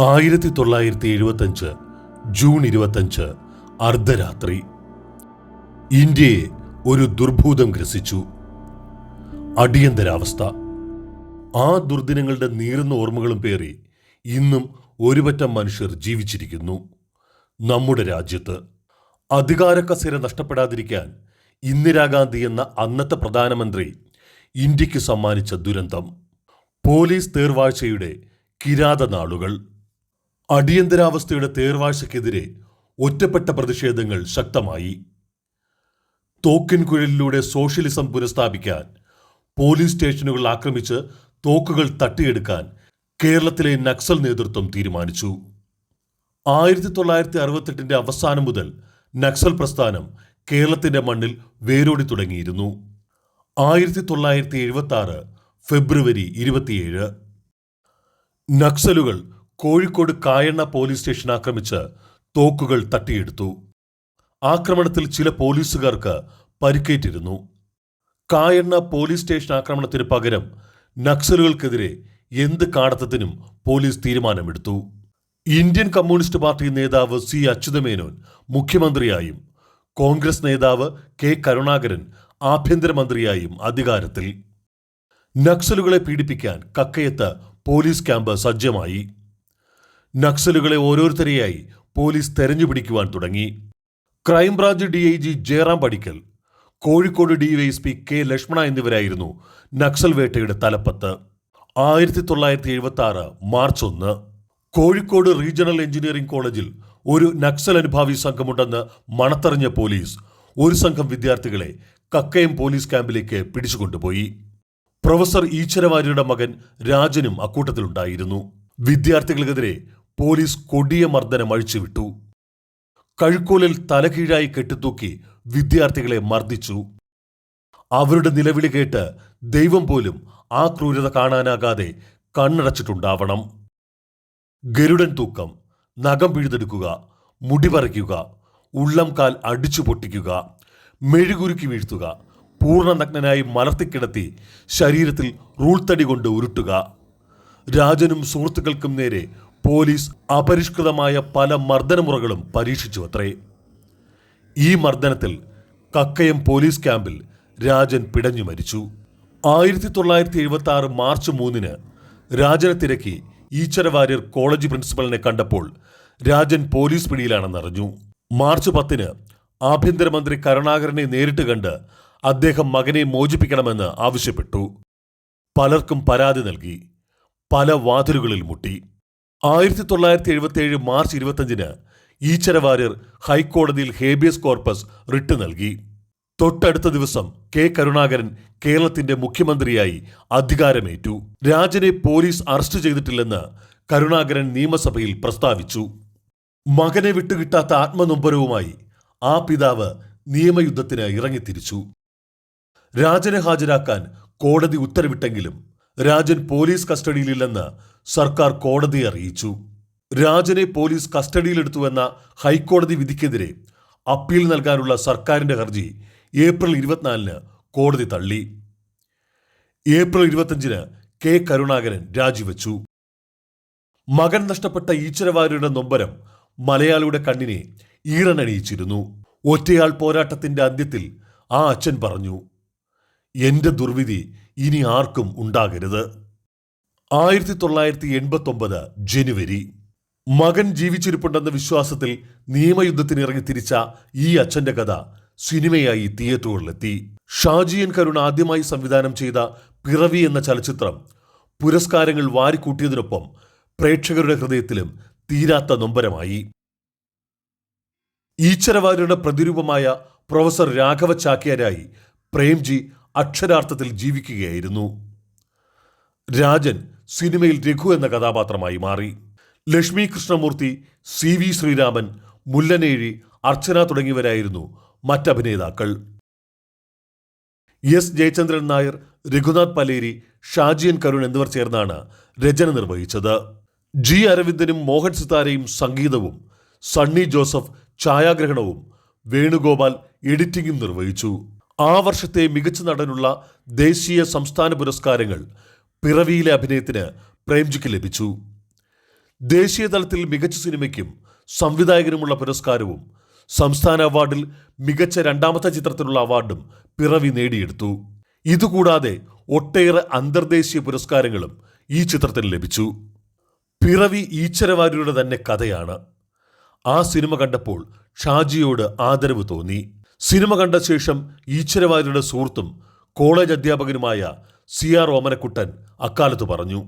ആയിരത്തി തൊള്ളായിരത്തി എഴുപത്തഞ്ച് ജൂൺ ഇരുപത്തഞ്ച് അർദ്ധരാത്രി. ഇന്ത്യയെ ഒരു ദുർഭൂതം ഗ്രസിച്ചു. അടിയന്തരാവസ്ഥ. ആ ദുർദിനങ്ങളുടെ നീറുന്ന ഓർമ്മകളും പേറി ഇന്നും ഒരുപറ്റം മനുഷ്യർ ജീവിച്ചിരിക്കുന്നു. നമ്മുടെ രാജ്യത്ത് അധികാര കസേര നഷ്ടപ്പെടാതിരിക്കാൻ ഇന്ദിരാഗാന്ധി എന്ന അന്നത്തെ പ്രധാനമന്ത്രി ഇന്ത്യയ്ക്ക് സമ്മാനിച്ച ദുരന്തം. പോലീസ് തേർവാഴ്ചയുടെ കിരാത നാളുകൾ. അടിയന്തരാവസ്ഥയുടെ തേർവാഴ്ചയ്ക്കെതിരെ ഒറ്റപ്പെട്ട പ്രതിഷേധങ്ങൾ ശക്തമായി. തോക്കിൻ കുഴലിലൂടെ സോഷ്യലിസം പുനഃസ്ഥാപിക്കാൻ പോലീസ് സ്റ്റേഷനുകൾ ആക്രമിച്ച് തോക്കുകൾ തട്ടിയെടുക്കാൻ കേരളത്തിലെ നക്സൽ നേതൃത്വം തീരുമാനിച്ചു. ആയിരത്തി തൊള്ളായിരത്തി അറുപത്തെട്ടിന്റെ അവസാനം മുതൽ നക്സൽ പ്രസ്ഥാനം കേരളത്തിന്റെ മണ്ണിൽ വേരോടി തുടങ്ങിയിരുന്നു. ആയിരത്തി തൊള്ളായിരത്തി എഴുപത്തി ആറ് ഫെബ്രുവരി ഇരുപത്തിയേഴ്. നക്സലുകൾ കോഴിക്കോട് കായണ്ണ പോലീസ് സ്റ്റേഷൻ ആക്രമിച്ച് തോക്കുകൾ തട്ടിയെടുത്തു. ആക്രമണത്തിൽ ചില പോലീസുകാർക്ക് പരിക്കേറ്റിരുന്നു. കായണ്ണ പോലീസ് സ്റ്റേഷൻ ആക്രമണത്തിന് പകരം നക്സലുകൾക്കെതിരെ എന്ത് കാടത്തത്തിനും പോലീസ് തീരുമാനമെടുത്തു. ഇന്ത്യൻ കമ്മ്യൂണിസ്റ്റ് പാർട്ടി നേതാവ് സി അച്യുതമേനോൻ മുഖ്യമന്ത്രിയായും കോൺഗ്രസ് നേതാവ് കെ കരുണാകരൻ ആഭ്യന്തരമന്ത്രിയായും അധികാരത്തിൽ. നക്സലുകളെ പീഡിപ്പിക്കാൻ കക്കയത്ത് പോലീസ് ക്യാമ്പ് സജ്ജമായി. നക്സലുകളെ ഓരോരുത്തരെയായി പോലീസ് തെരഞ്ഞുപിടിക്കുവാൻ തുടങ്ങി. Crime branch D I G Jayaram Padikkal Kozhikode DYSP K Lakshmana എന്നിവരായിരുന്നു നക്സൽ വേട്ടയുടെ തലപ്പത്ത്. ആയിരത്തി തൊള്ളായിരത്തി എഴുപത്തി ആറ് മാർച്ച് ഒന്ന് കോഴിക്കോട് റീജിയണൽ എഞ്ചിനീയറിംഗ് കോളേജിൽ ഒരു നക്സൽ അനുഭാവി സംഘമുണ്ടെന്ന് മണത്തറിഞ്ഞ പോലീസ് ഒരു സംഘം വിദ്യാർത്ഥികളെ കക്കയം പോലീസ് ക്യാമ്പിലേക്ക് പിടിച്ചുകൊണ്ടുപോയി. പ്രൊഫസർ ഈശ്വരവാര്യരുടെ മകൻ രാജനും അക്കൂട്ടത്തിലുണ്ടായിരുന്നു. വിദ്യാർത്ഥികൾക്കെതിരെ പോലീസ് കൊടിയ മർദ്ദനം അഴിച്ചുവിട്ടു. കഴുക്കോലിൽ തലകീഴായി കെട്ടിത്തൂക്കി വിദ്യാർത്ഥികളെ മർദ്ദിച്ചു. അവരുടെ നിലവിളി കേട്ട് ദൈവം പോലും ആ ക്രൂരത കാണാനാകാതെ കണ്ണടച്ചിട്ടുണ്ടാവണം. ഗരുഡൻ തൂക്കം നഖം പിഴുതെടുക്കുക മുടി പറിക്കുക ഉള്ളം കാൽ അടിച്ചു പൊട്ടിക്കുക മെഴുകുരുക്കി വീഴ്ത്തുക പൂർണ നഗ്നനായി മലർത്തിക്കിടത്തി ശരീരത്തിൽ റൂൾത്തടി കൊണ്ട് ഉരുട്ടുക. രാജനും സുഹൃത്തുക്കൾക്കും നേരെ പോലീസ് അപരിഷ്കൃതമായ പല മർദ്ദനമുറകളും പരീക്ഷിച്ചു അത്രേ ഈ മർദ്ദനത്തിൽ കക്കയം പോലീസ് ക്യാമ്പിൽ രാജൻ പിടഞ്ഞു മരിച്ചു. ആയിരത്തി തൊള്ളായിരത്തി എഴുപത്തി ആറ് മാർച്ച് മൂന്നിന് രാജനെ തിരക്കി ഈശ്വര വാര്യർ കോളേജ് പ്രിൻസിപ്പലിനെ കണ്ടപ്പോൾ രാജൻ പോലീസ് പിടിയിലാണെന്നറിഞ്ഞു മാർച്ച് പത്തിന് ആഭ്യന്തരമന്ത്രി കരുണാകരനെ നേരിട്ട് കണ്ട് അദ്ദേഹം മകനെ മോചിപ്പിക്കണമെന്ന് ആവശ്യപ്പെട്ടു. പലർക്കും പരാതി നൽകി. പല വാതിലുകളിൽ മുട്ടി. ആയിരത്തി തൊള്ളായിരത്തി എഴുപത്തിയേഴ് മാർച്ച് ഇരുപത്തഞ്ചിന് ഈച്ചര വാര്യർ ഹൈക്കോടതിയിൽ ഹേബിയസ് കോർപ്പസ് റിട്ട് നൽകി. തൊട്ടടുത്ത ദിവസം കെ കരുണാകരൻ കേരളത്തിന്റെ മുഖ്യമന്ത്രിയായി അധികാരമേറ്റു. രാജനെ പോലീസ് അറസ്റ്റ് ചെയ്തിട്ടില്ലെന്ന് കരുണാകരൻ നിയമസഭയിൽ പ്രസ്താവിച്ചു. മകനെ വിട്ടുകിട്ടാത്ത ആത്മനൊമ്പരവുമായി ആ പിതാവ് നിയമയുദ്ധത്തിന് ഇറങ്ങിത്തിരിച്ചു. രാജനെ ഹാജരാക്കാൻ കോടതി ഉത്തരവിട്ടെങ്കിലും രാജൻ പോലീസ് കസ്റ്റഡിയിലില്ലെന്ന് സർക്കാർ കോടതിയെ അറിയിച്ചു. രാജനെ പോലീസ് കസ്റ്റഡിയിലെടുത്തുവെന്ന ഹൈക്കോടതി വിധിക്കെതിരെ അപ്പീൽ നൽകാനുള്ള സർക്കാരിന്റെ ഹർജി ഏപ്രിൽ ഇരുപത്തിനാലിന് കോടതി തള്ളി. ഏപ്രിൽ ഇരുപത്തഞ്ചിന് കെ കരുണാകരൻ രാജിവെച്ചു. മകൻ നഷ്ടപ്പെട്ട ഈശ്വരവാര്യരുടെ നൊമ്പരം മലയാളിയുടെ കണ്ണിനെ ഈറനണിയിച്ചിരുന്നു. ഒറ്റയാൾ പോരാട്ടത്തിന്റെ അന്ത്യത്തിൽ ആ അച്ഛൻ പറഞ്ഞു. എന്റെ ദുർവിധി ഇനി ആർക്കും ഉണ്ടാകരുത്. ആയിരത്തി തൊള്ളായിരത്തി എൺപത്തി ഒമ്പത് ജനുവരി. മകൻ ജീവിച്ചിരിപ്പുണ്ടെന്ന വിശ്വാസത്തിൽ നിയമയുദ്ധത്തിനിറങ്ങി തിരിച്ച ഈ അച്ഛന്റെ കഥ സിനിമയായി തിയേറ്ററുകളിലെത്തി. ഷാജിയൻ കരുൺ ആദ്യമായി സംവിധാനം ചെയ്ത പിറവി എന്ന ചലച്ചിത്രം പുരസ്കാരങ്ങൾ വാരിക്കൂട്ടിയതിനൊപ്പം പ്രേക്ഷകരുടെ ഹൃദയത്തിലും തീരാത്ത നൊമ്പരമായി. ഈശ്വരവാര്യരുടെ പ്രതിരൂപമായ പ്രൊഫസർ രാഘവ ചാക്യാരായി പ്രേംജി അക്ഷരാർത്ഥത്തിൽ ജീവിക്കുകയായിരുന്നു. രാജൻ സിനിമയിൽ രഘു എന്ന കഥാപാത്രമായി മാറി. ലക്ഷ്മി കൃഷ്ണമൂർത്തി സി വി ശ്രീരാമൻ മുല്ലനേഴി അർച്ചന തുടങ്ങിയവരായിരുന്നു മറ്റഭിനേതാക്കൾ. എസ് ജയചന്ദ്രൻ നായർ രഘുനാഥ് പലേരി ഷാജിയൻ കരുൺ എന്നിവർ ചേർന്നാണ് രചന നിർവഹിച്ചത്. ജി അരവിന്ദനും മോഹൻ സിതാരയും സംഗീതവും സണ്ണി ജോസഫ് ഛായാഗ്രഹണവും വേണുഗോപാൽ എഡിറ്റിംഗും നിർവഹിച്ചു. ആ വർഷത്തെ മികച്ച നടനുള്ള ദേശീയ സംസ്ഥാന പുരസ്കാരങ്ങൾ പിറവിയിലെ അഭിനയത്തിന് പ്രേംജിക്ക് ലഭിച്ചു. ദേശീയ തലത്തിൽ മികച്ച സിനിമയ്ക്കും സംവിധായകനുമുള്ള പുരസ്കാരവും സംസ്ഥാന അവാർഡിൽ മികച്ച രണ്ടാമത്തെ ചിത്രത്തിനുള്ള അവാർഡും പിറവി നേടിയെടുത്തു. ഇതുകൂടാതെ ഒട്ടേറെ അന്തർദേശീയ പുരസ്കാരങ്ങളും ഈ ചിത്രത്തിന് ലഭിച്ചു. പിറവി ഈശ്വരവാര്യരുടെ തന്നെ കഥയാണ്. ആ സിനിമ കണ്ടപ്പോൾ ഷാജിയോട് ആദരവ് തോന്നി. സിനിമ കണ്ട ശേഷം ഈശ്വരവാര്യരുടെ സുഹൃത്തും കോളേജ് അധ്യാപകനുമായ സി ആർ ഓമനക്കുട്ടൻ അക്കാലത്ത് പറഞ്ഞു.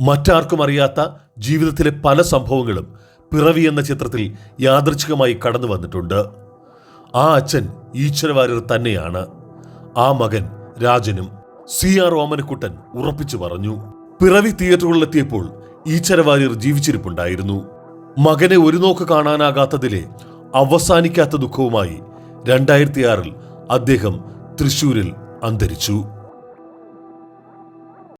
മറ്റാർക്കും അറിയാത്ത ജീവിതത്തിലെ പല സംഭവങ്ങളും പിറവി എന്ന ചിത്രത്തിൽ യാദൃച്ഛികമായി കടന്നു വന്നിട്ടുണ്ട്. ആ അച്ഛൻ ഈശ്വരവാര്യർ തന്നെയാണ്. ആ മകൻ രാജനും സി ആർ ഓമനക്കുട്ടൻ ഉറപ്പിച്ചു പറഞ്ഞു. പിറവി തിയേറ്ററുകളിലെത്തിയപ്പോൾ ഈശ്വരവാര്യർ ജീവിച്ചിരിപ്പുണ്ടായിരുന്നു. മകനെ ഒരു നോക്ക് കാണാനാകാത്തതിലെ അവസാനിക്കാത്ത ദുഃഖവുമായി രണ്ടായിരത്തി ആറിൽ അദ്ദേഹം തൃശൂരിൽ അന്തരിച്ചു.